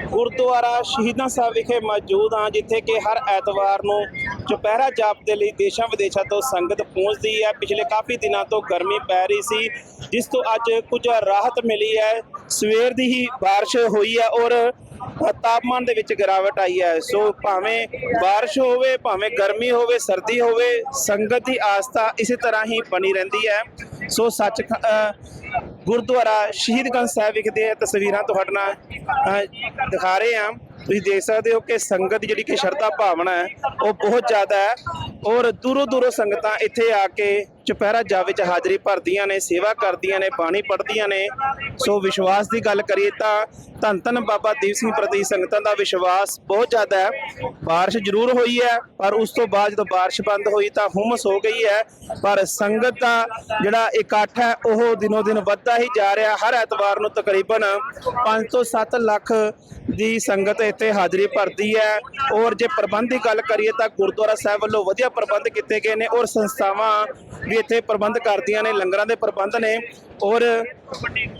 ਗੁਰਦੁਆਰਾ ਸ਼ਹੀਦਾਂ ਸਾਹਿਬ ਵਿਖੇ ਮੌਜੂਦ ਹਾਂ ਜਿੱਥੇ ਕਿ ਹਰ ਐਤਵਾਰ ਨੂੰ ਚੁਪਹਿਰਾ ਜਾਪ ਦੇ ਲਈ ਦੇਸ਼ਾਂ ਵਿਦੇਸ਼ਾਂ ਤੋਂ ਸੰਗਤ ਪਹੁੰਚਦੀ ਹੈ ਪਿਛਲੇ ਕਾਫੀ ਦਿਨਾਂ ਤੋਂ ਗਰਮੀ ਪੈ ਰਹੀ ਸੀ ਜਿਸ ਤੋਂ ਅੱਜ ਕੁਝ ਰਾਹਤ ਮਿਲੀ ਹੈ ਸਵੇਰ ਦੀ ਹੀ بارش ਹੋਈ ਹੈ ਔਰ ਤਾਪਮਾਨ ਦੇ ਵਿੱਚ ਗਿਰਾਵਟ ਆਈ ਹੈ ਸੋ ਭਾਵੇਂ بارش ਹੋਵੇ ਭਾਵੇਂ ਗਰਮੀ ਹੋਵੇ ਸਰਦੀ ਹੋਵੇ ਸੰਗਤ ਦੀ ਆਸਥਾ ਇਸੇ ਤਰ੍ਹਾਂ ਹੀ ਬਣੀ ਰਹਿੰਦੀ ਹੈ ਸੋ ਸੱਚ ਗੁਰਦੁਆਰਾ ਸ਼ਹੀਦਗੰਜ ਸਾਹਿਬ ਵਿਖਦੇ ਦੀਆਂ ਤਸਵੀਰਾਂ ਤੁਹਾਡੇ ਨਾਲ ਦਿਖਾ ਰਹੇ ਹਾਂ। ਤੁਸੀਂ ਦੇਖ ਸਕਦੇ ਹੋ ਕਿ ਸੰਗਤ ਜਿਹੜੀ ਕਿ ਸ਼ਰਧਾ ਭਾਵਨਾ ਹੈ, ਉਹ ਬਹੁਤ ਜ਼ਿਆਦਾ ਹੈ। ਔਰ ਦੂਰੋਂ ਦੂਰੋਂ ਸੰਗਤਾਂ ਇੱਥੇ ਆ ਕੇ ਚੁਪਹਿਰਾ ਜਾ ਵਿੱਚ ਹਾਜ਼ਰੀ ਭਰਦੀਆਂ ਨੇ ਸੇਵਾ ਕਰਦੀਆਂ ਨੇ ਬਾਣੀ ਪੜ੍ਹਦੀਆਂ ਨੇ ਸੋ ਵਿਸ਼ਵਾਸ ਦੀ ਗੱਲ ਕਰੀਏ ਤਾਂ ਧੰਨ ਧੰਨ ਬਾਬਾ ਦੀਪ ਸਿੰਘ ਪ੍ਰਤੀ ਸੰਗਤਾਂ ਦਾ ਵਿਸ਼ਵਾਸ ਬਹੁਤ ਜ਼ਿਆਦਾ ਹੈ بارش ਜ਼ਰੂਰ ਹੋਈ ਹੈ ਪਰ ਉਸ ਤੋਂ ਬਾਅਦ ਜਦੋਂ بارش ਬੰਦ ਹੋਈ ਤਾਂ ਹੁਮਸ ਹੋ ਗਈ ਹੈ ਪਰ ਸੰਗਤ ਦਾ ਜਿਹੜਾ ਇਕੱਠ ਹੈ ਉਹ ਦਿਨੋ ਦਿਨ ਵੱਧਦਾ ਹੀ ਜਾ ਰਿਹਾ ਹਰ ਐਤਵਾਰ ਨੂੰ ਤਕਰੀਬਨ 5 ਤੋਂ 7 ਲੱਖ ਦੀ ਸੰਗਤ ਇੱਥੇ ਹਾਜ਼ਰੀ ਭਰਦੀ ਹੈ ਔਰ ਜੇ ਪ੍ਰਬੰਧ ਦੀ ਗੱਲ ਕਰੀਏ ਤਾਂ ਗੁਰਦੁਆਰਾ ਸਾਹਿਬ ਵੱਲੋਂ ਵਧੀਆ ਪ੍ਰਬੰਧ ਕੀਤੇ ਗਏ ਨੇ ਔਰ ਸੰਸਥਾਵਾਂ ਵੀ ਇੱਥੇ ਪ੍ਰਬੰਧ ਕਰਦੀਆਂ ਨੇ ਲੰਗਰਾਂ ਦੇ ਪ੍ਰਬੰਧ ਨੇ ਔਰ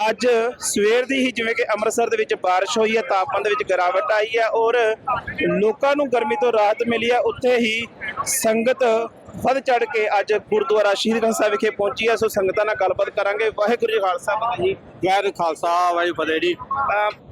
ਅੱਜ ਸਵੇਰ ਦੀ ਹੀ ਜਿਵੇਂ ਕਿ ਅੰਮ੍ਰਿਤਸਰ ਦੇ ਵਿੱਚ بارش ਹੋਈ ਹੈ ਤਾਪਮਾਨ ਦੇ ਵਿੱਚ ਗਿਰਾਵਟ ਆਈ ਹੈ ਔਰ ਲੋਕਾਂ ਨੂੰ ਗਰਮੀ ਤੋਂ ਰਾਹਤ ਮਿਲੀ ਹੈ ਉੱਥੇ ਹੀ ਸੰਗਤ ਵੱਧ ਚੜ ਕੇ ਅੱਜ ਗੁਰਦੁਆਰਾ ਸ਼ਹੀਦਗੰਜ ਸਾਹਿਬ ਵਿਖੇ ਪਹੁੰਚੀ ਹੈ। ਸੋ ਸੰਗਤਾਂ ਨਾਲ ਗੱਲਬਾਤ ਕਰਾਂਗੇ। ਵਾਹਿਗੁਰੂ ਜੀ ਖਾਲਸਾ ਵਾਹਿਗੁਰੂ ਜੀ ਗੈਰ ਖਾਲਸਾ ਵਾਹਿਗੁਰੂ ਫਤਿਹ ਜੀ।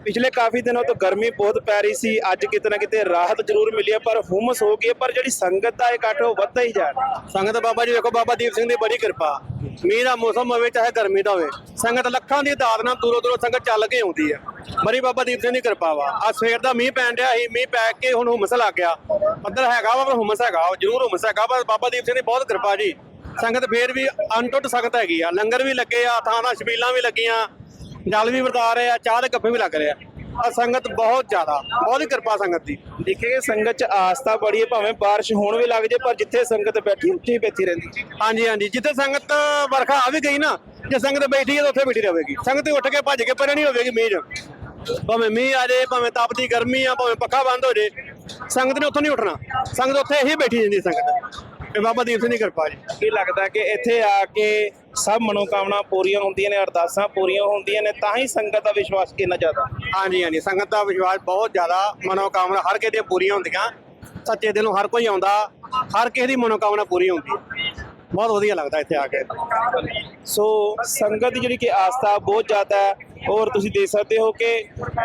ਪਿਛਲੇ ਕਾਫੀ ਦਿਨੋਂ ਤੋਂ ਗਰਮੀ ਬਹੁਤ ਪੈ ਰਹੀ ਸੀ। ਅੱਜ ਕਿਤੇ ਨਾ ਕਿਤੇ ਰਾਹਤ ਜ਼ਰੂਰ ਮਿਲੀ ਹੈ ਪਰ ਹੁਮਸ ਹੋ ਗਈ ਪਰ ਜਿਹੜੀ ਸੰਗਤ ਦਾ ਇਕੱਠ ਉਹ ਵੱਧਦਾ ਹੀ ਜਾ ਰਿਹਾ ਸੰਗਤ ਬਾਬਾ ਜੀ ਵੇਖੋ ਬਾਬਾ ਦੀਪ ਸਿੰਘ ਦੀ ਬੜੀ ਕਿਰਪਾ। ਮੀਂਹ ਦਾ ਮੌਸਮ ਹੋਵੇ ਚਾਹੇ ਗਰਮੀ ਦਾ ਹੋਵੇ ਸੰਗਤ ਲੱਖਾਂ ਦੀ ਦਾਤ ਨਾਲ ਦੂਰੋਂ ਦੂਰੋਂ ਸੰਗਤ ਚੱਲ ਕੇ ਆਉਂਦੀ ਹੈ। ਬੜੀ ਬਾਬਾ ਦੀਪ ਸਿੰਘ ਦੀ ਕਿਰਪਾ ਵਾ। ਆ ਸਵੇਰ ਦਾ ਮੀਂਹ ਪੈਣ ਡਿਆ ਸੀ। ਮੀਂਹ ਪੈ ਕੇ ਹੁਣ ਹੁਮਸ ਲੱਗ ਗਿਆ। ਬੱਦਲ ਹੈਗਾ ਵਾ ਪਰ ਹੁਮਸ ਹੈਗਾ ਜ਼ਰੂਰ ਹੁਮਸ ਹੈਗਾ ਪਰ ਬਾਬਾ ਦੀਪ ਸਿੰਘ ਦੀ ਬਹੁਤ ਕਿਰਪਾ ਜੀ। ਸੰਗਤ ਫੇਰ ਵੀ ਅਨਟੁੱਟ ਸੰਗਤ ਹੈਗੀ ਆ। ਲੰਗਰ ਵੀ ਲੱਗੇ ਆ ਥਾਂ ਥਾਂ ਛਬੀਲਾਂ ਵੀ ਲੱਗੀਆਂ ਜਲ ਵੀ ਵਰਤਾ ਰਹੇ ਆ ਚਾਹ ਦੇ ਕੱਪੇ ਵੀ ਲੱਗ ਰਹੇ ਆ। ਆ ਸੰਗਤ ਬਹੁਤ ਜ਼ਿਆਦਾ ਬਹੁਤ ਹੀ ਕਿਰਪਾ ਸੰਗਤ ਦੀ। ਦੇਖੇ ਸੰਗਤ ਚ ਆਸਥਾ ਬੜੀ ਹੈ ਭਾਵੇਂ ਬਾਰਿਸ਼ ਹੋਣ ਵੀ ਲੱਗ ਜੇ ਪਰ ਜਿੱਥੇ ਸੰਗਤ ਬੈਠੀ ਉੱਥੇ ਹੀ ਬੈਠੀ ਰਹਿੰਦੀ। ਹਾਂਜੀ ਹਾਂਜੀ। ਜਿੱਥੇ ਸੰਗਤ ਵਰਖਾ ਆ ਵੀ ਗਈ ਨਾ ਜੇ ਸੰਗਤ ਬੈਠੀ ਹੈ ਤਾਂ ਉੱਥੇ ਬੈਠੀ ਰਹੇਗੀ। ਸੰਗਤ ਉੱਠ ਕੇ ਭੱਜ ਕੇ ਪਰੇ ਨਹੀਂ ਹੋਵੇਗੀ ਮੀਂਹ ਭਾਵੇਂ ਮੀਂਹ ਆ ਜਾਏ ਭਾਵੇਂ ਤਪਦੀ ਗਰਮੀ ਆ ਭਾਵੇਂ ਪੱਖਾ ਬੰਦ ਹੋ ਜੇ ਸੰਗਤ ਨੇ ਉੱਥੋਂ ਨਹੀਂ ਉੱਠਣਾ। ਸੰਗਤ ਉੱਥੇ ਹੀ ਬੈਠੀ ਰਹਿੰਦੀ ਸੰਗਤ। ਇਹ ਬਾਬਾ ਦੀਪ ਸਿੰਘ ਦੀ ਕਿਰਪਾ ਜੀ। ਕੀ ਲੱਗਦਾ ਕਿ ਇੱਥੇ ਆ ਕੇ ਸਭ ਮਨੋਕਾਮਨਾ ਪੂਰੀਆਂ ਹੁੰਦੀਆਂ ਨੇ ਅਰਦਾਸਾਂ ਪੂਰੀਆਂ ਹੁੰਦੀਆਂ ਨੇ ਤਾਂ ਹੀ ਸੰਗਤ ਦਾ ਵਿਸ਼ਵਾਸ ਕਿੰਨਾ ਜ਼ਿਆਦਾ? ਹਾਂਜੀ ਹਾਂਜੀ। ਸੰਗਤ ਦਾ ਵਿਸ਼ਵਾਸ ਬਹੁਤ ਜ਼ਿਆਦਾ ਮਨੋਕਾਮਨਾ ਹਰ ਕਿਸੇ ਦੀਆਂ ਪੂਰੀਆਂ ਹੁੰਦੀਆਂ। ਸੱਚੇ ਦਿਲੋਂ ਹਰ ਕੋਈ ਆਉਂਦਾ ਹਰ ਕਿਸੇ ਦੀ ਮਨੋਕਾਮਨਾ ਪੂਰੀ ਹੁੰਦੀ। ਹੈ ਬਹੁਤ ਵਧੀਆ ਲੱਗਦਾ ਇੱਥੇ ਆ ਕੇ। ਸੋ ਸੰਗਤ ਦੀ ਜਿਹੜੀ ਕਿ ਆਸਥਾ ਬਹੁਤ ਜ਼ਿਆਦਾ ਹੈ ਔਰ ਤੁਸੀਂ ਦੇਖ ਸਕਦੇ ਹੋ ਕਿ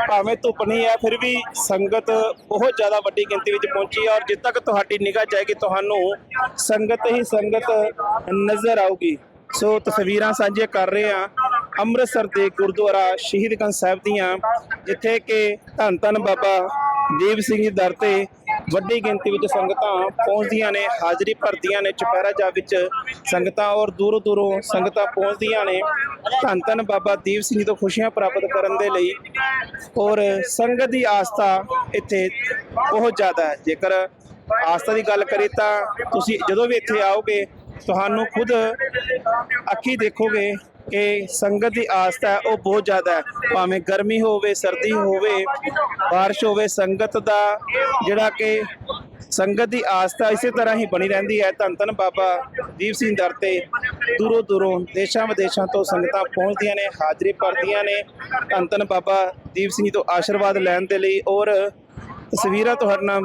ਭਾਵੇਂ ਧੁੱਪ ਨਹੀਂ ਹੈ, ਫਿਰ ਵੀ ਸੰਗਤ ਬਹੁਤ ਜ਼ਿਆਦਾ ਵੱਡੀ ਗਿਣਤੀ ਵਿੱਚ ਪਹੁੰਚੀ ਹੈ ਔਰ ਜਿੱਦ ਤੱਕ ਤੁਹਾਡੀ ਨਿਗਾਹ ਜਾਏਗੀ, ਤੁਹਾਨੂੰ ਸੰਗਤ ਹੀ ਸੰਗਤ ਨਜ਼ਰ ਆਊਗੀ। ਸੋ ਤਸਵੀਰਾਂ ਸਾਂਝੀਆਂ ਕਰ ਰਹੇ ਹਾਂ ਅੰਮ੍ਰਿਤਸਰ ਦੇ ਗੁਰਦੁਆਰਾ ਸ਼ਹੀਦਗੰਜ ਸਾਹਿਬ ਦੀਆਂ, ਜਿੱਥੇ ਕਿ ਧੰਨ ਧੰਨ ਬਾਬਾ ਦੀਪ ਸਿੰਘ ਜੀ ਦਰ ਤੇ ਵੱਡੀ ਗਿਣਤੀ ਵਿੱਚ ਸੰਗਤਾਂ ਪਹੁੰਚਦੀਆਂ ਨੇ, ਹਾਜ਼ਰੀ ਭਰਦੀਆਂ ਨੇ, ਚੁਪਹਿਰਾ ਜਾ ਵਿੱਚ ਸੰਗਤਾਂ ਔਰ ਦੂਰੋਂ ਦੂਰੋਂ ਸੰਗਤਾਂ ਪਹੁੰਚਦੀਆਂ ਨੇ। ਧੰਨ ਧੰਨ ਬਾਬਾ ਦੀਪ ਸਿੰਘ ਜੀ ਤੋਂ ਖੁਸ਼ੀਆਂ ਪ੍ਰਾਪਤ ਕਰਨ ਦੇ ਲਈ ਔਰ ਸੰਗਤ ਦੀ ਆਸਥਾ ਇੱਥੇ ਬਹੁਤ ਜ਼ਿਆਦਾ ਹੈ। ਜੇਕਰ ਆਸਥਾ ਦੀ ਗੱਲ ਕਰੀ ਤਾਂ ਤੁਸੀਂ ਜਦੋਂ ਵੀ ਇੱਥੇ ਆਓਗੇ, ਤੁਹਾਨੂੰ ਖੁਦ ਅੱਖੀ ਦੇਖੋਗੇ ਕਿ ਸੰਗਤ ਦੀ ਆਸਥਾ ਹੈ ਉਹ ਬਹੁਤ ਜ਼ਿਆਦਾ ਹੈ ਭਾਵੇਂ ਗਰਮੀ ਹੋਵੇ ਸਰਦੀ ਹੋਵੇ بارش ਹੋਵੇ ਸੰਗਤ ਦਾ ਜਿਹੜਾ ਕਿ ਸੰਗਤ ਦੀ ਆਸਥਾ ਇਸੇ ਤਰ੍ਹਾਂ ਹੀ ਬਣੀ ਰਹਿੰਦੀ ਹੈ ਧੰਨ ਧੰਨ ਬਾਬਾ ਦੀਪ ਸਿੰਘ ਦਰ ਤੇ ਦੂਰੋਂ ਦੂਰੋਂ ਦੇਸ਼ਾਂ ਵਿਦੇਸ਼ਾਂ ਤੋਂ ਸੰਗਤਾਂ ਪਹੁੰਚਦੀਆਂ ਨੇ ਹਾਜ਼ਰੀ ਭਰਦੀਆਂ ਨੇ ਧੰਨ ਧੰਨ ਬਾਬਾ ਦੀਪ ਸਿੰਘ ਜੀ ਤੋਂ ਆਸ਼ੀਰਵਾਦ ਲੈਣ ਦੇ ਲਈ ਔਰ ਤਸਵੀਰਾਂ ਤੁਹਾਡੇ ਨਾਲ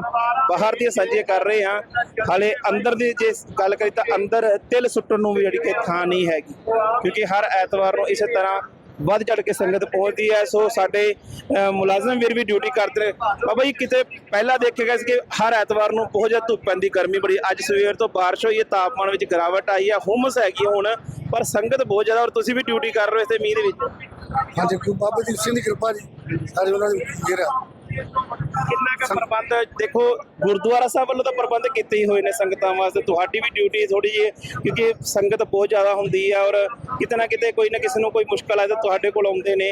ਬਾਹਰ ਦੀਆਂ ਸਾਂਝੀਆਂ ਕਰ ਰਹੇ ਹਾਂ। ਹਾਲੇ ਅੰਦਰ ਦੀ ਜੇ ਗੱਲ ਕਰੀ ਤਾਂ ਅੰਦਰ ਤਿਲ ਸੁੱਟਣ ਨੂੰ ਵੀ ਜਿਹੜੀ ਕਿ ਥਾਂ ਨਹੀਂ ਹੈਗੀ। ਕਿਉਂਕਿ ਹਰ ਐਤਵਾਰ ਨੂੰ ਇਸੇ ਤਰ੍ਹਾਂ ਵੱਧ ਚੜ ਕੇ ਸੰਗਤ ਪਹੁੰਚਦੀ ਹੈ। ਸੋ ਸਾਡੇ ਮੁਲਾਜ਼ਮ ਵੀਰ ਵੀ ਡਿਊਟੀ ਕਰਦੇ ਨੇ। ਬਾਬਾ ਜੀ, ਕਿਤੇ ਪਹਿਲਾਂ ਦੇਖਿਆ ਗਿਆ ਸੀ ਕਿ ਹਰ ਐਤਵਾਰ ਨੂੰ ਬਹੁਤ ਜ਼ਿਆਦਾ ਧੁੱਪ ਪੈਂਦੀ, ਗਰਮੀ ਬੜੀ। ਅੱਜ ਸਵੇਰ ਤੋਂ ਬਾਰਿਸ਼ ਹੋਈ ਹੈ, ਤਾਪਮਾਨ ਵਿੱਚ ਗਿਰਾਵਟ ਆਈ ਹੈ, ਹੁਮਸ ਹੈਗੀ ਹੁਣ। ਪਰ ਸੰਗਤ ਬਹੁਤ ਜ਼ਿਆਦਾ, ਔਰ ਤੁਸੀਂ ਵੀ ਡਿਊਟੀ ਕਰ ਰਹੇ ਹੋ ਇੱਥੇ ਮੀਂਹ ਦੇ ਵਿੱਚ? ਹਾਂਜੀ ਬਾਬਾ ਜੀ ਸਿੰਘ ਦੀ ਕਿਰਪਾ ਜੀ। ਸਾਰੇ ਉਹਨਾਂ ਦੀ ਮਿਹਰ ਕਿੰਨਾ ਕੁ ਪ੍ਰਬੰਧ ਦੇਖੋ ਗੁਰਦੁਆਰਾ ਸਾਹਿਬ ਵੱਲੋਂ ਤਾਂ ਪ੍ਰਬੰਧ ਕੀਤੇ ਹੀ ਹੋਏ ਨੇ ਸੰਗਤਾਂ ਵਾਸਤੇ। ਤੁਹਾਡੀ ਵੀ ਡਿਊਟੀ ਥੋੜੀ ਜਿਹੀ ਹੈ, ਕਿਉਂਕਿ ਸੰਗਤ ਬਹੁਤ ਜ਼ਿਆਦਾ ਹੁੰਦੀ ਹੈ ਔਰ ਕਿਤੇ ਨਾ ਕਿਤੇ ਕੋਈ ਨਾ ਕਿਸੇ ਨੂੰ ਕੋਈ ਮੁਸ਼ਕਲ ਆਏ ਤਾਂ ਤੁਹਾਡੇ ਕੋਲ ਆਉਂਦੇ ਨੇ।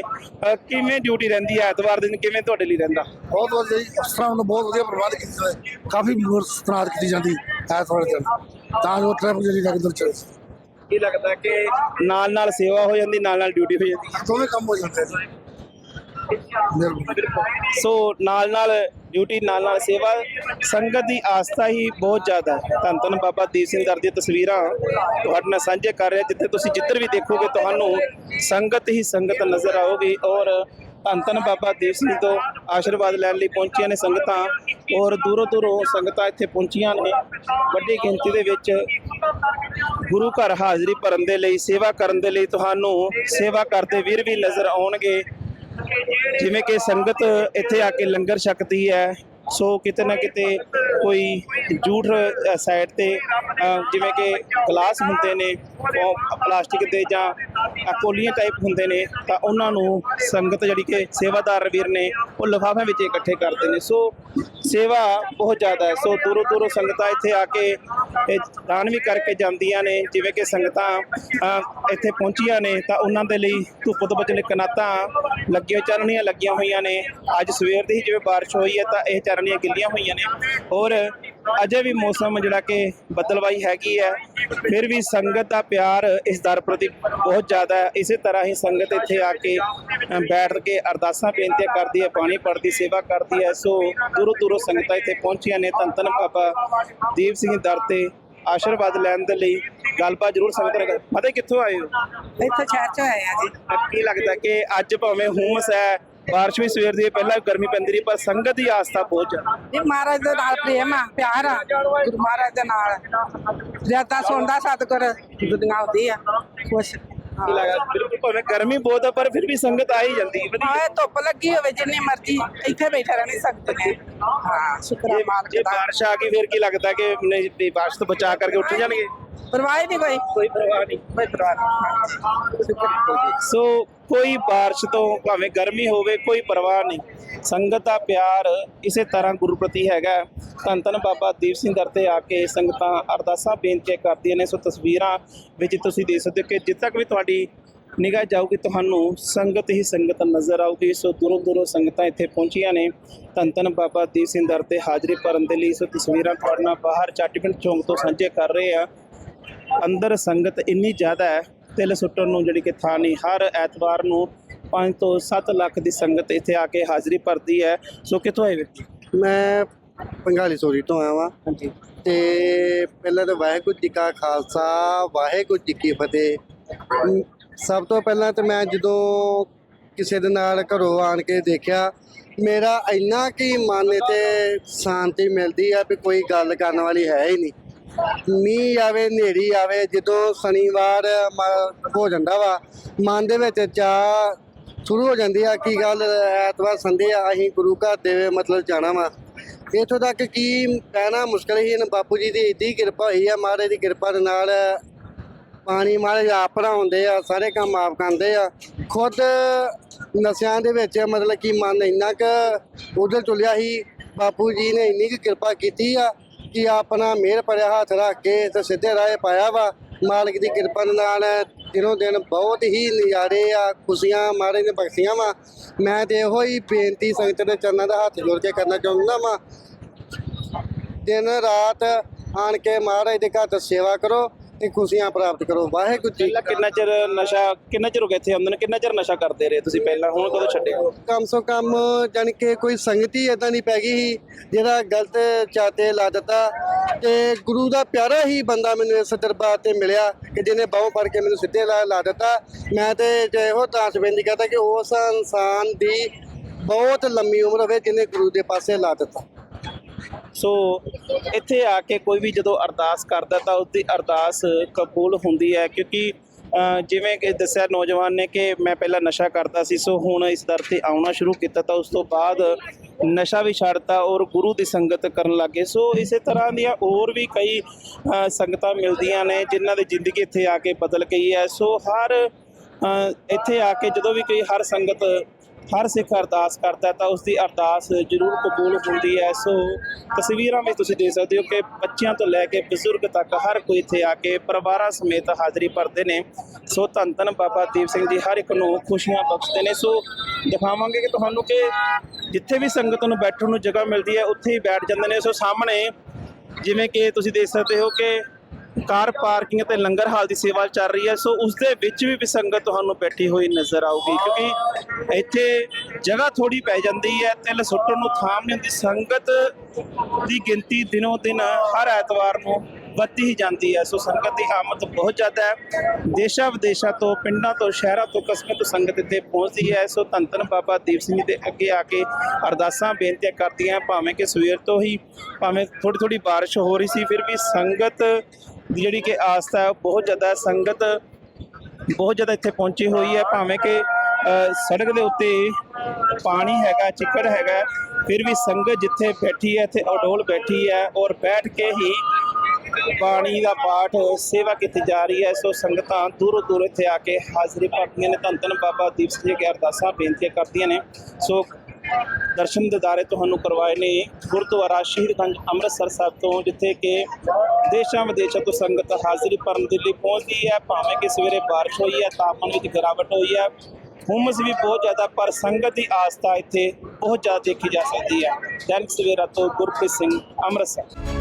ਕਿਵੇਂ ਡਿਊਟੀ ਰਹਿੰਦੀ ਹੈ ਐਤਵਾਰ ਦਿਨ? ਕਿਵੇਂ ਤੁਹਾਡੇ ਲਈ ਰਹਿੰਦਾ? ਬਹੁਤ ਵਧੀਆ ਜੀ। ਅਫਸਰਾਂ ਵੱਲੋਂ ਬਹੁਤ ਵਧੀਆ ਪ੍ਰਬੰਧ ਕੀਤੇ ਹੋਏ। ਕਾਫੀ ਸਤਨਾਤ ਕੀਤੀ ਜਾਂਦੀ ਐਤਵਾਰ ਦਿਨ। ਤਾਂ ਜੋ ਟ੍ਰੈਫਿਕ ਜਿਹੜੀ ਲੱਗਦਰ ਚੱਲੇ ਕੀ ਲੱਗਦਾ ਕਿ ਨਾਲ ਨਾਲ ਸੇਵਾ ਹੋ ਜਾਂਦੀ ਨਾਲ ਨਾਲ ਡਿਊਟੀ ਹੋ ਜਾਂਦੀ? ਦੋਵੇਂ ਕੰਮ ਹੋ ਜਾਂਦੇ ਨੇ ਸੋ ਨਾਲ ਨਾਲ ਡਿਊਟੀ, ਨਾਲ ਨਾਲ ਸੇਵਾ, ਸੰਗਤ ਦੀ ਆਸਥਾ ਹੀ ਬਹੁਤ ਜ਼ਿਆਦਾ ਹੈ। ਧੰਨ ਧੰਨ ਬਾਬਾ ਦੀਪ ਸਿੰਘ ਦਰ ਦੀਆਂ ਤਸਵੀਰਾਂ ਤੁਹਾਡੇ ਨਾਲ ਸਾਂਝੇ ਕਰ ਰਿਹਾ, ਜਿੱਥੇ ਤੁਸੀਂ ਜਿੱਧਰ ਵੀ ਦੇਖੋਗੇ ਤੁਹਾਨੂੰ ਸੰਗਤ ਹੀ ਸੰਗਤ ਨਜ਼ਰ ਆਓਗੀ ਔਰ ਧੰਨ ਧੰਨ ਬਾਬਾ ਦੀਪ ਸਿੰਘ ਤੋਂ ਆਸ਼ੀਰਵਾਦ ਲੈਣ ਲਈ ਪਹੁੰਚੀਆਂ ਨੇ ਸੰਗਤਾਂ ਔਰ ਦੂਰੋਂ ਦੂਰੋਂ ਸੰਗਤਾਂ ਇੱਥੇ ਪਹੁੰਚੀਆਂ ਨੇ। ਵੱਡੀ ਗਿਣਤੀ ਦੇ ਵਿੱਚ ਗੁਰੂ ਘਰ ਹਾਜ਼ਰੀ ਭਰਨ ਦੇ ਲਈ, ਸੇਵਾ ਕਰਨ ਦੇ ਲਈ ਤੁਹਾਨੂੰ ਸੇਵਾ ਕਰਦੇ ਵੀਰ ਵੀ ਨਜ਼ਰ ਆਉਣਗੇ। ਜਿਵੇਂ ਕਿ ਸੰਗਤ ਇੱਥੇ ਆ ਕੇ ਲੰਗਰ ਛਕਦੀ ਹੈ ਸੋ ਕਿਤੇ ਨਾ ਕਿਤੇ ਕੋਈ ਜੂਠ ਸਾਈਡ ਤੇ ਜਿਵੇਂ ਕਿ ਗਲਾਸ ਹੁੰਦੇ ਨੇ, ਉਹ ਪਲਾਸਟਿਕ ਦੇ ਜਾਂ ਕੋਲੀਆਂ ਟਾਈਪ ਹੁੰਦੇ ਨੇ, ਤਾਂ ਉਹਨਾਂ ਨੂੰ ਸੰਗਤ ਜਿਹੜੀ ਕਿ ਸੇਵਾਦਾਰ ਵੀਰ ਨੇ, ਉਹ ਲਿਫਾਫਿਆਂ ਵਿੱਚ ਇਕੱਠੇ ਕਰਦੇ ਨੇ। ਸੋ ਸੇਵਾ ਬਹੁਤ ਜ਼ਿਆਦਾ ਹੈ। ਸੋ ਦੂਰੋਂ ਦੂਰੋਂ ਸੰਗਤਾਂ ਇੱਥੇ ਆ ਕੇ ਦਾਨ ਵੀ ਕਰਕੇ ਜਾਂਦੀਆਂ ਨੇ, ਜਿਵੇਂ ਕਿ ਸੰਗਤਾਂ ਇੱਥੇ ਪਹੁੰਚੀਆਂ ਨੇ, ਤਾਂ ਉਹਨਾਂ ਦੇ ਲਈ ਧੁੱਪ ਤੋਂ ਬਚਣ ਲਈ ਕਨਾਤਾਂ ਲੱਗੀਆਂ, ਚਰਨੀਆਂ ਲੱਗੀਆਂ ਹੋਈਆਂ ਨੇ। ਅੱਜ ਸਵੇਰ ਦੀ ਹੀ ਜਿਵੇਂ ਬਾਰਿਸ਼ ਹੋਈ ਹੈ, ਤਾਂ ਇਹ ਚਰਨੀਆਂ ਗਿੱਲੀਆਂ ਹੋਈਆਂ ਨੇ। ਹੋਰ ਔਰ ਅਜੇ ਵੀ ਮੌਸਮ ਜਿਹੜਾ ਕਿ ਬੱਦਲਵਾਈ ਹੈਗੀ ਹੈ ਫਿਰ ਵੀ ਸੰਗਤ ਦਾ ਪਿਆਰ ਇਸ ਦਰ ਪ੍ਰਤੀ ਬਹੁਤ ਜ਼ਿਆਦਾ ਹੈ। ਇਸੇ ਤਰ੍ਹਾਂ ਹੀ ਸੰਗਤ ਇੱਥੇ ਆ ਕੇ ਬੈਠ ਕੇ ਅਰਦਾਸਾਂ ਬੇਨਤੀਆਂ ਕਰਦੀ ਹੈ ਪਾਣੀ ਪੜਦੀ ਸੇਵਾ ਕਰਦੀ ਹੈ। ਸੋ ਦੂਰੋਂ ਦੂਰੋਂ ਸੰਗਤਾਂ ਇੱਥੇ ਪਹੁੰਚੀਆਂ ਨੇ। ਧੰਨ ਧੰਨ ਬਾਬਾ ਦੀਪ ਸਿੰਘ ਦਰ ਤੇ ਆਸ਼ੀਰਵਾਦ ਲੈਣ ਦੇ ਲਈ ਗੱਲਬਾਤ ਜ਼ਰੂਰ ਸੰਗਤ ਨਾਲ ਪਤਾ ਕਿੱਥੋਂ ਆਏ ਹੋ? ਇੱਥੇ ਸ਼ਹਿਰ ਚ ਆਏ ਆ ਜੀ। ਕੀ ਲੱਗਦਾ ਕਿ ਅੱਜ ਭਾਵੇਂ ਹੂਮਸ ਹੈ ਬਾਰਿਸ਼ ਵੀ ਸਵੇਰ ਦੀ ਹੈ, ਪਹਿਲਾਂ ਗਰਮੀ ਪੈਂਦੀ ਰਹੀ ਪਰ ਸੰਗਤ ਦੀ ਆਸਥਾ ਬਹੁਤ ਜ਼ਿਆਦਾ। ਇਹ ਮਹਾਰਾਜ ਦੇ ਨਾਲ ਪ੍ਰੇਮ ਆ ਪਿਆਰ ਆ ਗੁਰੂ ਮਹਾਰਾਜ ਦੇ ਨਾਲ। ਜ਼ਿਆਦਾ ਸੁਣਦਾ ਸਤਿਗੁਰ ਦੁਨੀਆ ਹੁੰਦੀ ਆ ਖੁਸ਼। ਬਿਲਕੁਲ ਭਾਵੇਂ ਗਰਮੀ ਬਹੁਤ ਹੈ ਪਰ ਫਿਰ ਵੀ ਸੰਗਤ ਆ ਹੀ ਜਾਂਦੀ ਹੈ। ਵਧੀਆ ਆਏ ਧੁੱਪ ਲੱਗੀ ਹੋਵੇ ਜਿੰਨੀ ਮਰਜ਼ੀ ਇੱਥੇ ਬੈਠੇ ਰਹਿ ਸਕਦੇ ਨੇ। ਹਾਂ ਸ਼ੁਕਰ ਆ ਜੇ- ਮਾਲਕ ਜੇ ਦਾ। ਬਾਰਿਸ਼ ਆ ਗਈ ਫਿਰ ਕੀ ਲੱਗਦਾ ਕਿ ਨਹੀਂ ਵੀ ਬਾਰਿਸ਼ ਤੋਂ ਬਚਾ ਕਰਕੇ ਉੱਠ ਜਾਣਗੇ? ਪਰਵਾਹ ਹੀ ਨਹੀਂ ਕੋਈ? ਕੋਈ ਪਰਵਾਹ ਨਹੀਂ। ਕੋਈ ਪਰਵਾਹ ਨਹੀਂ। ਸੋ ਕੋਈ ਬਾਰਿਸ਼ ਤੋਂ ਭਾਵੇਂ ਗਰਮੀ ਹੋਵੇ ਕੋਈ ਪਰਵਾਹ ਨਹੀਂ। ਸੰਗਤ ਦਾ ਪਿਆਰ ਇਸੇ ਤਰ੍ਹਾਂ ਗੁਰੂ ਪ੍ਰਤੀ ਹੈਗਾ। ਧੰਨ ਧੰਨ ਬਾਬਾ ਦੀਪ ਸਿੰਘ ਦਰ ਤੇ ਆ ਕੇ ਸੰਗਤਾਂ ਅਰਦਾਸਾਂ ਬੇਨਤੀਆਂ ਕਰਦੀਆਂ ਨੇ। ਸੋ ਤਸਵੀਰਾਂ ਵਿੱਚ ਤੁਸੀਂ ਦੇਖ ਸਕਦੇ ਹੋ ਕਿ ਜਿੱਥੇ ਤੱਕ ਵੀ ਤੁਹਾਡੀ ਨਿਗਾਹ ਜਾਊਗੀ ਤੁਹਾਨੂੰ ਸੰਗਤ ਹੀ ਸੰਗਤ ਨਜ਼ਰ ਆਊਗੀ। ਸੋ ਦੂਰੋਂ ਦੂਰੋਂ ਸੰਗਤਾਂ ਇੱਥੇ ਪਹੁੰਚੀਆਂ ਨੇ। ਧੰਨ ਧੰਨ ਬਾਬਾ ਦੀਪ ਸਿੰਘ ਦਰ ਤੇ ਹਾਜ਼ਰੀ ਭਰਨ ਦੇ ਲਈ। ਸੋ ਤਸਵੀਰਾਂ ਤੁਹਾਡੇ ਨਾਲ ਬਾਹਰ ਚਾਟੀਪਿੰਡ ਚੌਂਕ ਤੋਂ ਸਾਂਝੇ ਕਰ ਰਹੇ ਆ। ਅੰਦਰ ਸੰਗਤ ਇੰਨੀ ਜ਼ਿਆਦਾ ਹੈ ਤਿਲ ਸੁੱਟਣ ਨੂੰ ਜਿਹੜੀ ਕਿ ਥਾਂ ਨਹੀਂ ਹਰ ਐਤਵਾਰ ਨੂੰ 5 ਤੋਂ 7 ਲੱਖ ਦੀ ਸੰਗਤ ਇੱਥੇ ਆ ਕੇ ਹਾਜ਼ਰੀ ਭਰਦੀ ਹੈ। ਸੋ ਕਿੱਥੋਂ ਆਏ ਵੀਰ ਜੀ? ਮੈਂ ਬੰਗਾਲੀ ਸੋਰੀ ਤੋਂ ਆਇਆ ਵਾਂ। ਹਾਂਜੀ। ਤੇ ਪਹਿਲਾਂ ਤਾਂ ਵਾਹਿਗੁਰੂ ਜੀ ਕਾ ਖਾਲਸਾ ਵਾਹਿਗੁਰੂ ਜੀ ਕੀ ਫਤਿਹ। ਸਭ ਤੋਂ ਪਹਿਲਾਂ ਤਾਂ ਮੈਂ ਜਦੋਂ ਕਿਸੇ ਦੇ ਨਾਲ ਘਰੋਂ ਆਣ ਕੇ ਦੇਖਿਆ ਮੇਰਾ ਇੰਨਾ ਕੀ ਮਨ ਤੇ ਸ਼ਾਂਤੀ ਮਿਲਦੀ ਆ ਵੀ ਕੋਈ ਗੱਲ ਕਰਨ ਵਾਲੀ ਹੈ ਹੀ ਨਹੀਂ। ਮੀਂਹ ਆਵੇ, ਹਨੇਰੀ ਆਵੇ, ਜਦੋਂ ਸ਼ਨੀਵਾਰ ਹੋ ਜਾਂਦਾ ਵਾ, ਮਨ ਦੇ ਵਿੱਚ ਚਾ ਸ਼ੁਰੂ ਹੋ ਜਾਂਦੀ ਆ, ਕੀ ਗੱਲ ਐਤਵਾਰ ਸੰਡੇ ਆ, ਅਸੀਂ ਗੁਰੂ ਘਰ ਦੇ ਮਤਲਬ ਜਾਣਾ ਵਾ। ਇੱਥੋਂ ਤੱਕ ਕੀ ਕਹਿਣਾ ਮੁਸ਼ਕਲ ਹੀ ਹਨ ਬਾਪੂ ਜੀ ਦੀ ਇੱਡੀ ਕਿਰਪਾ ਹੋਈ ਆ, ਮਹਾਰਾਜ ਦੀ ਕਿਰਪਾ ਦੇ ਨਾਲ ਪਾਣੀ ਮਹਾਰਾਜ ਆਪ ਭਰਾਉਂਦੇ ਆ, ਸਾਰੇ ਕੰਮ ਆਪ ਕਰਦੇ ਆ। ਖੁਦ ਨਸ਼ਿਆਂ ਦੇ ਵਿੱਚ ਮਤਲਬ ਕਿ ਮਨ ਇੰਨਾ ਕੁ ਉਧਰ ਤੁਲਿਆ ਸੀ, ਬਾਪੂ ਜੀ ਨੇ ਇੰਨੀ ਕੁ ਕਿਰਪਾ ਕੀਤੀ ਆ ਕਿ ਆਪਣਾ ਮਿਹਰ ਭਰਿਆ ਹੱਥ ਰੱਖ ਕੇ ਤੇ ਸਿੱਧੇ ਰਾਹ ਪਾਇਆ ਵਾ। ਮਾਲਕ ਦੀ ਕਿਰਪਾ ਦੇ ਨਾਲ ਦਿਨੋਂ ਦਿਨ ਬਹੁਤ ਹੀ ਨਜ਼ਾਰੇ ਆ, ਖੁਸ਼ੀਆਂ ਮਹਾਰਾਜ ਨੇ ਬਖਸ਼ੀਆਂ ਵਾ। ਮੈਂ ਤੇ ਇਹੋ ਹੀ ਬੇਨਤੀ ਸੰਗਤ ਦੇ ਚਰਨਾਂ ਦਾ ਹੱਥ ਜੋੜ ਕੇ ਕਰਨਾ ਚਾਹੁੰਦਾ ਵਾ। ਦਿਨ ਰਾਤ ਆਣ ਕੇ ਮਹਾਰਾਜ ਦੇ ਘਰ ਦੀ ਸੇਵਾ ਕਰੋ। ਤੇ ਖੁਸ਼ੀਆਂ ਪ੍ਰਾਪਤ ਕਰੋ। ਵਾਹਿਗੁਰੂ ਜੀ ਪਹਿਲਾਂ ਕਿੰਨਾ ਚਿਰ ਨਸ਼ਾ ਕਿੰਨਾ ਚਿਰ ਹੋ ਗਿਆ ਇੱਥੇ ਆਉਂਦੇ ਨੇ? ਕਿੰਨਾ ਚਿਰ ਨਸ਼ਾ ਕਰਦੇ ਰਹੇ ਤੁਸੀਂ ਪਹਿਲਾਂ? ਹੁਣ ਕਦੋਂ ਛੱਡਿਆ ਕਮ ਸੋ ਕਮ ਜਾਣੀ ਕਿ ਕੋਈ ਸੰਗਤੀ ਇਦਾਂ ਦੀ ਪੈ ਗਈ ਜਿਹੜਾ ਗਲਤ ਚਾਤੇ ਲਾ ਦਿੱਤਾ ਤੇ ਗੁਰੂ ਦਾ ਪਿਆਰਾ ਹੀ ਬੰਦਾ ਮੈਨੂੰ ਇਸ ਦਰਬਾਰ ਤੇ ਮਿਲਿਆ ਕਿ ਜਿਹਨੇ ਬਾਹੋਂ ਫੜ ਕੇ ਮੈਨੂੰ ਸਿੱਧੇ ਲਾ ਲਾ ਦਿੱਤਾ। ਮੈਂ ਤੇ ਇਹੋ ਦਾਸ ਬੇਨਤੀ ਕਰਦਾ ਕਿ ਉਸ ਇਨਸਾਨ ਦੀ ਬਹੁਤ ਲੰਮੀ ਉਮਰ ਹੋਵੇ ਜਿਹਨੇ ਗੁਰੂ ਦੇ ਪਾਸੇ ਲਾ ਦਿੱਤਾ। ਸੋ ਇੱਥੇ ਆ ਕੇ ਕੋਈ ਵੀ ਜਦੋਂ ਅਰਦਾਸ ਕਰਦਾ ਤਾਂ ਉਹਦੀ ਅਰਦਾਸ ਕਬੂਲ ਹੁੰਦੀ ਹੈ, ਕਿਉਂਕਿ ਜਿਵੇਂ ਕਿ ਦੱਸਿਆ ਨੌਜਵਾਨ ਨੇ ਕਿ ਮੈਂ ਪਹਿਲਾਂ ਨਸ਼ਾ ਕਰਦਾ ਸੀ, ਸੋ ਹੁਣ ਇਸ ਦਰ ਤੇ ਆਉਣਾ ਸ਼ੁਰੂ ਕੀਤਾ ਤਾਂ ਉਸ ਤੋਂ ਬਾਅਦ ਨਸ਼ਾ ਵੀ ਛੱਡਤਾ ਔਰ ਗੁਰੂ ਦੀ ਸੰਗਤ ਕਰਨ ਲੱਗੇ। ਸੋ ਇਸੇ ਤਰ੍ਹਾਂ ਦੀਆਂ ਹੋਰ ਵੀ ਕਈ ਸੰਗਤਾਂ ਮਿਲਦੀਆਂ ਨੇ ਜਿਨ੍ਹਾਂ ਦੀ ਜ਼ਿੰਦਗੀ ਇੱਥੇ ਆ ਕੇ ਬਦਲ ਗਈ ਹੈ। ਸੋ ਹਰ ਇੱਥੇ ਆ ਕੇ ਜਦੋਂ ਵੀ ਕੋਈ ਹਰ ਸੰਗਤ ਹਰ ਸਿੱਖ ਅਰਦਾਸ ਕਰਦਾ ਤਾਂ ਉਸ ਦੀ ਅਰਦਾਸ ਜ਼ਰੂਰ ਕਬੂਲ ਹੁੰਦੀ ਹੈ। ਸੋ ਤਸਵੀਰਾਂ ਵਿੱਚ ਤੁਸੀਂ ਦੇਖ ਸਕਦੇ ਹੋ ਕਿ ਬੱਚਿਆਂ ਤੋਂ ਲੈ ਕੇ ਬਜ਼ੁਰਗ ਤੱਕ ਹਰ ਕੋਈ ਇੱਥੇ ਆ ਕੇ ਪਰਿਵਾਰਾਂ ਸਮੇਤ ਹਾਜ਼ਰੀ ਭਰਦੇ ਨੇ। ਸੋ ਧੰਨ ਧੰਨ ਬਾਬਾ ਦੀਪ ਸਿੰਘ ਜੀ ਹਰ ਇੱਕ ਨੂੰ ਖੁਸ਼ੀਆਂ ਬਖਸ਼ਦੇ ਨੇ। ਸੋ ਦਿਖਾਵਾਂਗੇ ਕਿ ਤੁਹਾਨੂੰ ਕਿ ਜਿੱਥੇ ਵੀ ਸੰਗਤ ਨੂੰ ਬੈਠਣ ਨੂੰ ਜਗ੍ਹਾ ਮਿਲਦੀ ਹੈ, ਉੱਥੇ ਹੀ ਬੈਠ ਜਾਂਦੇ ਨੇ। ਸੋ ਸਾਹਮਣੇ ਜਿਵੇਂ ਕਿ ਤੁਸੀਂ ਦੇਖ ਸਕਦੇ ਹੋ ਕਿ ਕਾਰ ਪਾਰਕਿੰਗ ਤੇ ਲੰਗਰ ਹਾਲ ਦੀ ਸੇਵਾ ਚੱਲ ਰਹੀ ਹੈ। ਸੋ ਉਸ ਦੇ ਵਿੱਚ ਵੀ ਵੀ ਸੰਗਤ ਤੁਹਾਨੂੰ ਬੈਠੀ ਹੋਈ ਨਜ਼ਰ ਆਊਗੀ, ਕਿਉਂਕਿ ਇੱਥੇ ਜਗ੍ਹਾ ਥੋੜੀ ਪੈ ਜਾਂਦੀ ਹੈ ਤਿਲ ਸੁੱਟਣ ਨੂੰ ਥਾਮ ਨਹੀਂ ਹੁੰਦੀ। ਸੰਗਤ ਦੀ ਗਿਣਤੀ ਦਿਨੋ ਦਿਨ ਹਰ ਐਤਵਾਰ ਨੂੰ ਵੱਧਦੀ ਹੀ ਜਾਂਦੀ ਹੈ। ਸੋ ਸੰਗਤ ਦੀ ਆਮਦ ਬਹੁਤ ਜ਼ਿਆਦਾ ਹੈ। ਦੇਸ਼ਾਂ ਵਿਦੇਸ਼ਾਂ ਤੋਂ, ਪਿੰਡਾਂ ਤੋਂ, ਸ਼ਹਿਰਾਂ ਤੋਂ ਕਸਬੇ ਤੋਂ ਸੰਗਤ ਇੱਥੇ ਪਹੁੰਚਦੀ ਹੈ। ਸੋ ਧੰਨ ਧੰਨ ਬਾਬਾ ਦੀਪ ਸਿੰਘ ਜੀ ਦੇ ਅੱਗੇ ਆ ਕੇ ਅਰਦਾਸਾਂ, ਬੇਨਤੀਆਂ ਕਰਦੀਆਂ। ਭਾਵੇਂ ਕਿ ਸਵੇਰ ਤੋਂ ਹੀ ਭਾਵੇਂ ਥੋੜੀ ਥੋੜੀ ਬਾਰਿਸ਼ ਹੋ ਰਹੀ ਸੀ, ਫਿਰ ਵੀ ਸੰਗਤ ਦੀ ਜਿਹੜੀ ਕਿ ਆਸਥਾ ਹੈ, ਉਹ ਬਹੁਤ ਜ਼ਿਆਦਾ ਸੰਗਤ ਬਹੁਤ ਜ਼ਿਆਦਾ ਇੱਥੇ ਪਹੁੰਚੀ ਹੋਈ ਹੈ। ਭਾਵੇਂ ਕਿ ਸੜਕ ਦੇ ਉੱਤੇ ਪਾਣੀ ਹੈਗਾ, ਚਿੱਕੜ ਹੈਗਾ, ਫਿਰ ਵੀ ਸੰਗਤ ਜਿੱਥੇ ਬੈਠੀ ਹੈ, ਇੱਥੇ ਅਡੋਲ ਬੈਠੀ ਹੈ ਔਰ ਬੈਠ ਕੇ ਹੀ ਬਾਣੀ ਦਾ ਪਾਠ, ਸੇਵਾ ਕੀਤੀ ਜਾ ਰਹੀ ਹੈ। ਸੋ ਸੰਗਤਾਂ ਦੂਰੋਂ ਦੂਰ ਇੱਥੇ ਆ ਕੇ ਹਾਜ਼ਰੀ ਭਰਦੀਆਂ ਨੇ। ਧੰਨ ਧੰਨ ਬਾਬਾ ਦੀਪ ਸਿੰਘ ਜੀ ਅਰਦਾਸਾਂ ਬੇਨਤੀਆਂ ਕਰਦੀਆਂ ਨੇ। ਸੋ ਦਰਸ਼ਨ ਦਿਦਾਰੇ ਤੁਹਾਨੂੰ ਕਰਵਾਏ ਨੇ ਗੁਰਦੁਆਰਾ ਸ਼ਹੀਦਗੰਜ ਅੰਮ੍ਰਿਤਸਰ ਸਾਹਿਬ ਤੋਂ, ਜਿੱਥੇ ਕਿ ਦੇਸ਼ਾਂ ਵਿਦੇਸ਼ਾਂ ਤੋਂ ਸੰਗਤ ਹਾਜ਼ਰੀ ਭਰਨ ਦੇ ਲਈ ਪਹੁੰਚਦੀ ਹੈ। ਭਾਵੇਂ ਕਿ ਸਵੇਰੇ ਬਾਰਿਸ਼ ਹੋਈ ਹੈ, ਤਾਪਮਾਨ ਵਿੱਚ ਗਿਰਾਵਟ ਹੋਈ ਹੈ, ਹੁਮਸ ਵੀ ਬਹੁਤ ਜ਼ਿਆਦਾ, ਪਰ ਸੰਗਤ ਦੀ ਆਸਥਾ ਇੱਥੇ ਬਹੁਤ ਜ਼ਿਆਦਾ ਦੇਖੀ ਜਾ ਸਕਦੀ ਹੈ। ਦੈਨਿਕ ਸਵੇਰਾ ਤੋਂ ਗੁਰਪ੍ਰੀਤ ਸਿੰਘ ਅੰਮ੍ਰਿਤਸਰ।